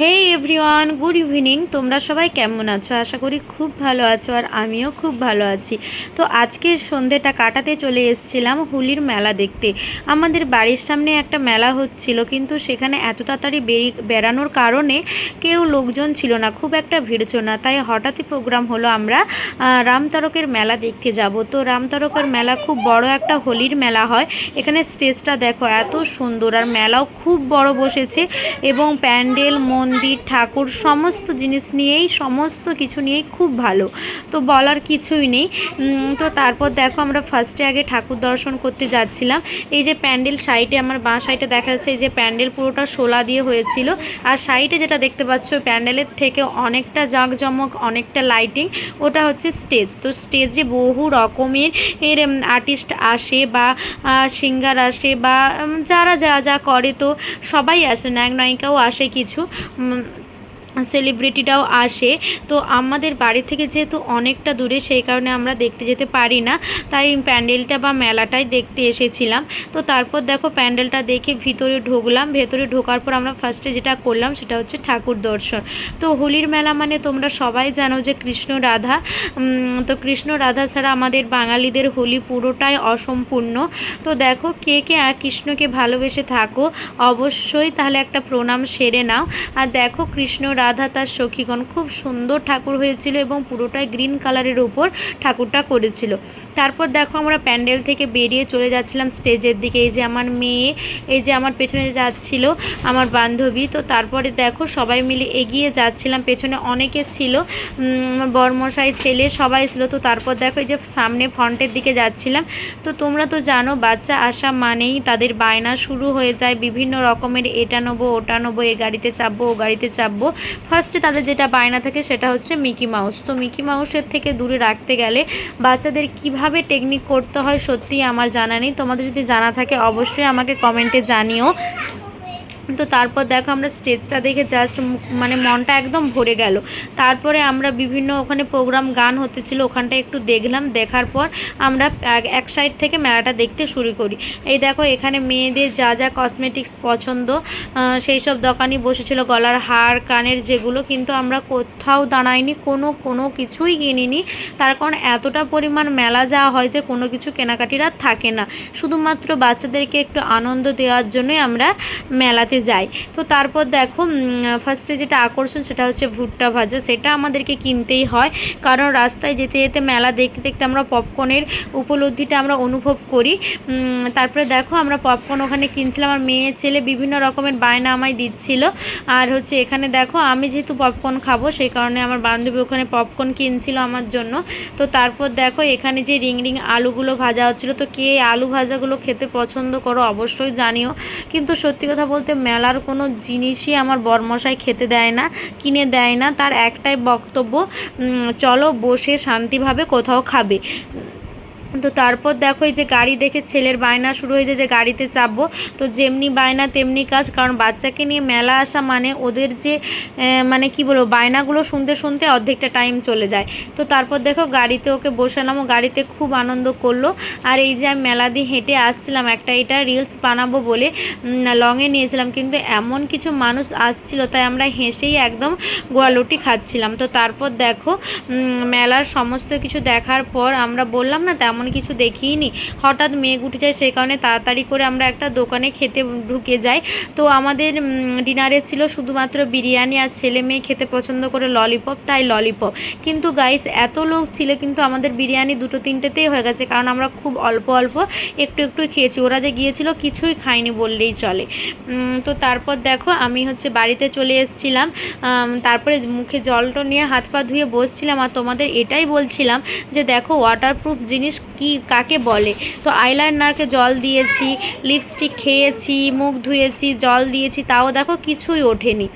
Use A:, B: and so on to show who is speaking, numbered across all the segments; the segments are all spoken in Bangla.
A: হে এভরিওয়ান গুড ইভিনিং তোমরা সবাই কেমন আছো? আশা করি খুব ভালো আছো আর আমিও খুব ভালো আছি। তো আজকে সন্ধেটা কাটাতে চলে এসেছিলাম হুলির মেলা দেখতে। আমাদের বাড়ির সামনে একটা মেলা হচ্ছিল, কিন্তু সেখানে এত তাড়াতাড়ি বেরি, বেড়ানোর কারণে কেউ লোকজন ছিল না, খুব একটা ভিড় ছিল না। তাই হঠাৎই প্রোগ্রাম হলো আমরা রামতারকের মেলা দেখতে যাব। তো রামতারকের মেলা খুব বড় একটা হোলির মেলা হয়। এখানে স্টেজটা দেখো, এত সুন্দর। আর মেলাও খুব বড় বসেছে এবং প্যান্ডেল মন্দির, ঠাকুর, সমস্ত জিনিস নিয়েই, সমস্ত কিছু নিয়েই খুব ভালো। তো বলার কিছুই নেই। তো তারপর দেখো আমরা ফার্স্টে আগে ঠাকুর দর্শন করতে যাচ্ছিলাম। এই যে প্যান্ডেল সাইডে, আমার বাঁ সাইডে দেখা যাচ্ছে এই যে প্যান্ডেল পুরোটা শোলা দিয়ে হয়েছিল। আর সাইডে যেটা দেখতে পাচ্ছ প্যান্ডেলের থেকে অনেকটা জাঁকজমক অনেকটা লাইটিং ওটা হচ্ছে স্টেজ তো স্টেজে বহু রকমের এর আর্টিস্ট আসে বা সিঙ্গার আসে বা যারা যা যা করে তো সবাই আসে নায়ক নায়িকাও আসে কিছু। 嗯 সেলিব্রিটিটাও আসে। তো আমাদের বাড়ি থেকে যেহেতু অনেকটা দূরে, সেই কারণে আমরা দেখতে যেতে পারি না। তাই প্যান্ডেলটা বা মেলাটাই দেখতে এসেছিলাম। তো তারপর দেখো প্যান্ডেলটা দেখে ভিতরে ঢুকলাম। ভেতরে ঢোকার পর আমরা ফার্স্টে যেটা করলাম, সেটা হচ্ছে ঠাকুর দর্শন। তো হোলির মেলা মানে তোমরা সবাই জানো যে কৃষ্ণ রাধা তো কৃষ্ণ রাধা ছাড়া আমাদের বাঙালিদের হোলি পুরোটাই অসম্পূর্ণ। তো দেখো কে কে কৃষ্ণকে ভালোবেসে থাকো, অবশ্যই তাহলে একটা প্রণাম সেরে নাও। আর দেখো কৃষ্ণ রাধা তার সখীগণ খুব সুন্দর ঠাকুর হয়েছিল এবং পুরোটাই গ্রিন কালারের উপর ঠাকুরটা করেছিল। তারপর দেখো আমরা প্যান্ডেল থেকে বেরিয়ে চলে যাচ্ছিলাম স্টেজের দিকে। এই যে আমার মেয়ে, এই যে আমার পেছনে যাচ্ছিল আমার বান্ধবী, তো তারপরে দেখো সবাই মিলে এগিয়ে যাচ্ছিলাম। পেছনে অনেকে ছিল বরমশাই, ছেলে সবাই ছিল। তো তারপর দেখো এই যে সামনে ফ্রন্টের দিকে যাচ্ছিলাম। তো তোমরা তো জানো, বাচ্চা আসা মানেই তাদের বায়না শুরু হয়ে যায়। বিভিন্ন রকমের এটা নেব, ওটা নেব, এ গাড়িতে চাপবো, ও গাড়িতে চাপবো। ফার্স্টে তাদের যেটা বায়না থাকে সেটা হচ্ছে মিকি মাউস তো মিকি মাউসের থেকে দূরে রাখতে গেলে বাচ্চাদের কীভাবে টেকনিক করতে হয় সত্যি আমার জানা নেই। তোমাদের যদি জানা থাকে অবশ্যই আমাকে কমেন্টে জানিও। তো তারপর দেখো আমরা স্টেজটা দেখে জাস্ট মানে মনটা একদম ভরে গেল। তারপরে আমরা বিভিন্ন ওখানে প্রোগ্রাম গান হতে ছিল ওখানটা একটু দেখলাম, দেখার পর আমরা এক- সাইড থেকে মেলাটা দেখতে শুরু করি। এই দেখো এখানে মেয়েদের যা যা কসমেটিক্স পছন্দ সেই সব দোকানই বসেছিল, গলার হার, কানের যেগুলো, কিন্তু আমরা কোথাও দাঁড়াইনি, কোনো কোনো কিছুই কিনিনি। তার কারণ এতটা পরিমাণ মেলা যাওয়া হয় যে কোনো কিছু কেনাকাটির আর থাকে না। শুধুমাত্র বাচ্চাদেরকে একটু আনন্দ দেওয়ার জন্যই আমরা মেলাতে যাই তো তারপর দেখো ফার্স্টে যেটা আকর্ষণ সেটা হচ্ছে ভুট্টা ভাজা। সেটা আমাদেরকে কিনতেই হয়। কারণ রাস্তায় যেতে যেতে মেলা দেখতে দেখতে আমরা পপকর্নের উপলব্ধিটা আমরা অনুভব করি। তারপরে দেখো, আমরা পপকর্ন ওখানে কিনছিলাম। আর মেয়ে ছেলে বিভিন্ন রকমের বায়না আমায় দিচ্ছিল। আর হচ্ছে এখানে দেখো, আমি যেহেতু পপকর্ন খাব, সেই কারণে আমার বান্ধবী ওখানে পপকর্ন কিনছিল আমার জন্য। তো তারপর দেখো, এখানে যে রিং রিং আলুগুলো ভাজা হচ্ছিল। তো কে আলু ভাজাগুলো খেতে পছন্দ করো অবশ্যই জানিও। কিন্তু সত্যি কথা বলতে মেলার কোনো জিনিসই আমার বরমশাই খেতে দেয় না, কিনে দেয় না, তার একটাই বক্তব্য চলো বসে শান্তিভাবে কোথাও খাবে। তো তারপর দেখো এই যে গাড়ি দেখে ছেলের বায়না শুরু হয়েছে যে গাড়িতে চাপবো। তো যেমনি বায়না, তেমনি কাজ, কারণ বাচ্চাকে নিয়ে মেলা আসা মানে ওদের যে মানে কি বলব, বায়নাগুলো শুনতে শুনতে অর্ধেকটা টাইম চলে যায়। তো তারপর দেখো গাড়িতে ওকে বসালাম ও গাড়িতে খুব আনন্দ করল। আর এই যে আমি মেলা দিয়ে হেঁটে আসছিলাম, একটা এটা রিলস বানাবো বলে লংয়ে নিয়েছিলাম। কিন্তু এমন কিছু মানুষ আসছিল, তাই আমরা হেসেই একদম গোয়ালুটি খাচ্ছিলাম। তো তারপর দেখো মেলার সমস্ত কিছু দেখার পর আমরা বললাম না তেমন কিছু দেখিনি। হঠাৎ মেঘ উঠে যায়, সেই কারণে তাড়াতাড়ি করে আমরা একটা দোকানে খেতে ঢুকে যাই। তো আমাদের ডিনারে ছিল শুধুমাত্র বিরিয়ানি আর ছেলে মেয়ে খেতে পছন্দ করে ললিপপ, তাই ললিপপ। কিন্তু গাইস এত লোক ছিল, কিন্তু আমাদের বিরিয়ানি দুটো তিনটেতেই হয়ে গেছে, কারণ আমরা খুব অল্প অল্প একটু একটু খেয়েছি। ওরা যে গিয়েছিল কিছুই খাইনি বললেই চলে। তো তারপর দেখো আমি হচ্ছে বাড়িতে চলে এসেছিলাম। তারপরে মুখে জলটা নিয়ে হাত পা ধুয়ে বসছিলাম। আর তোমাদের এটাই বলছিলাম যে দেখো ওয়াটারপ্রুফ জিনিস কি কাকে বলে? তো আইলাইনারকে জল দিয়েছি লিপস্টিক খেয়েছি, মুখ ধুয়েছি, জল দিয়েছি, তাও দেখো কিছুই ওঠেনি।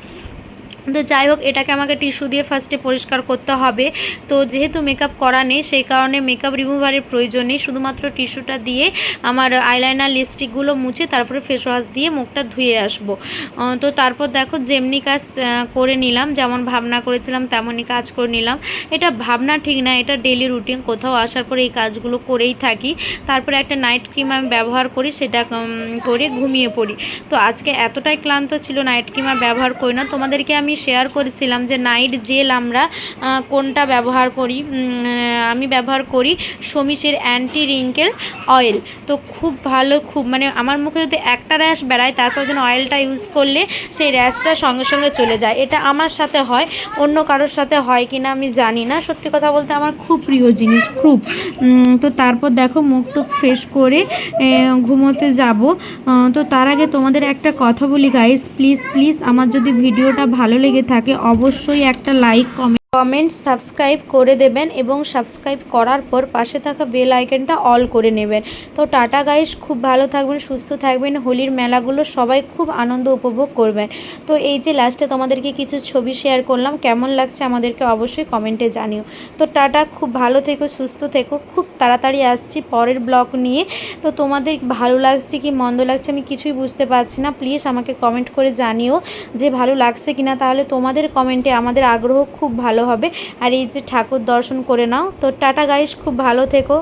A: তো যাই হোক, এটাকে আমাকে টিস্যু দিয়ে ফার্স্টে পরিষ্কার করতে হবে। তো যেহেতু মেকআপ করা নেই, সেই কারণে মেকআপ রিমুভারের প্রয়োজন নেই। শুধুমাত্র টিস্যুটা দিয়ে আমার আইলাইনার লিপস্টিকগুলো মুছে তারপরে ফেস ওয়াশ দিয়ে মুখটা ধুয়ে আসব। তো তারপর দেখো, যেমনি কাজ করে নিলাম, যেমন ভাবনা করেছিলাম, তেমনই কাজ করে নিলাম। এটা ভাবনা ঠিক না, এটা ডেলি রুটিন কোথাও আসার পরে এই কাজগুলো করেই থাকি। তারপরে একটা নাইট ক্রিম আমি ব্যবহার করি, সেটা করে ঘুমিয়ে পড়ি। তো আজকে এতটাই ক্লান্ত ছিল নাইট ক্রিম আর ব্যবহার করি না। তোমাদেরকে আমি শেয়ার করেছিলাম যে নাইট জেল আমরা কোনটা ব্যবহার করি? আমি ব্যবহার করি সমিচের অ্যান্টি রিঙ্কেল অয়েল তো খুব ভালো, খুব মানে আমার মুখে যদি একটা র্যাশ বেড়ায়, তারপর যেন অয়েলটা ইউজ করলে সেই র্যাশটা সঙ্গে সঙ্গে চলে যায়। এটা আমার সাথে হয়, অন্য কারোর সাথে হয় কি না আমি জানি না। সত্যি কথা বলতে আমার খুব প্রিয় জিনিস, খুব। তো তারপর দেখো মুখ টুক ফ্রেশ করে ঘুমোতে যাব। তো তার আগে তোমাদের একটা কথা বলি গাইস প্লিজ প্লিজ আমার যদি ভিডিওটা ভালো লেগে থাকে অবশ্যই একটা লাইক কমেন্ট কমেন্ট সাবস্ক্রাইব করে দেবেন এবং সাবস্ক্রাইব করার পর পাশে থাকা বেল আইকনটা অল করে নেবেন। তো টাটা গাইস, খুব ভালো থাকবেন, সুস্থ থাকবেন। হোলির মেলাগুলো সবাই খুব আনন্দ উপভোগ করবেন। তো এই যে লাস্টে তোমাদেরকে কিছু ছবি শেয়ার করলাম, কেমন লাগছে আমাদেরকে অবশ্যই কমেন্টে জানিও। তো টাটা, খুব ভালো থেকো, সুস্থ থেকো। খুব তাড়াতাড়ি আসছি পরের ব্লগ নিয়ে। তো তোমাদের ভালো লাগছে কি, মন্দ লাগছে আমি কিছুই বুঝতে পারছি না। প্লিজ আমাকে কমেন্ট করে জানিও যে ভালো লাগছে কিনা। তাহলে তোমাদের কমেন্টে আমাদের আগ্রহ খুব ভালো হবে। আর এই যে ঠাকুর দর্শন করে নাও। তো টাটা গাইস খুব ভালো থেকো।